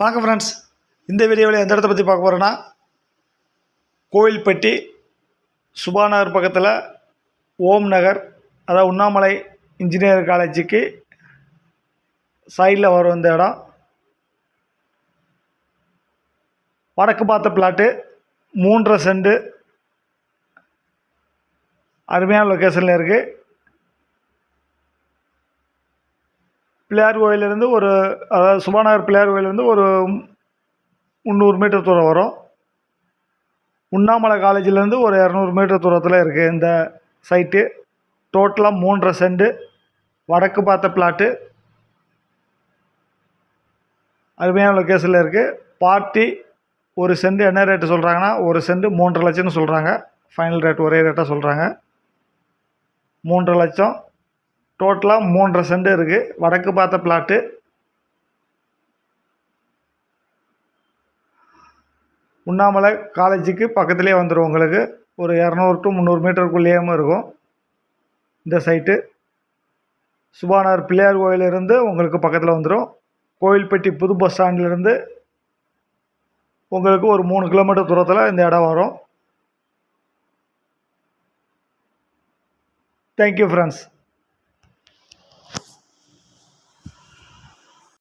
வணக்கம் ஃப்ரெண்ட்ஸ் இந்த வீடியோவில் எந்த இடத்த பற்றி பார்க்க போகிறோன்னா கோவில்பட்டி சுபாநகர் பக்கத்தில் ஓம் நகர் அதாவது உண்ணாமலை இன்ஜினியர் காலேஜுக்கு சைடில் வரும் இந்த இடம். வடக்கு பார்த்த பிளாட்டு மூன்றரை செண்டு அருமையான லொக்கேஷனில் இருக்குது பிள்ளையார் கோயிலேருந்து ஒரு அதாவது சுபாநகர் பிள்ளையார் கோயிலேருந்து ஒரு முந்நூறு மீட்டர் தூரம் வரும். உண்ணாமலை காலேஜிலேருந்து ஒரு இரநூறு மீட்டர் தூரத்தில் இருக்குது இந்த சைட்டு. டோட்டலாக மூன்றரை செண்டு வடக்கு பார்த்த பிளாட்டு அருமையான லொக்கேஷனில் இருக்குது பார்ட்டி ஒரு செண்டு என்ன ரேட்டு சொல்கிறாங்கன்னா ஒரு செண்டு மூன்றரை லட்சம்னு சொல்கிறாங்க ஃபைனல் ரேட் ஒரே ரேட்டாக சொல்கிறாங்க மூன்றரை லட்சம். டோட்டலாக மூன்றரை செண்டு இருக்குது வடக்கு பார்த்த பிளாட்டு உண்ணாமலை காலேஜுக்கு பக்கத்துலேயே வந்துடும் உங்களுக்கு. ஒரு இரநூறு டு முந்நூறு மீட்டருக்குள்ளேயும் இருக்கும். இந்த சைட்டு சுபானார் பிள்ளையார் கோயிலிருந்து உங்களுக்கு பக்கத்தில் வந்துடும் கோயில்பட்டி புது பஸ் ஸ்டாண்ட்லேருந்து உங்களுக்கு ஒரு மூணு கிலோமீட்டர் தூரத்தில் இந்த இடம் வரும். Thank you friends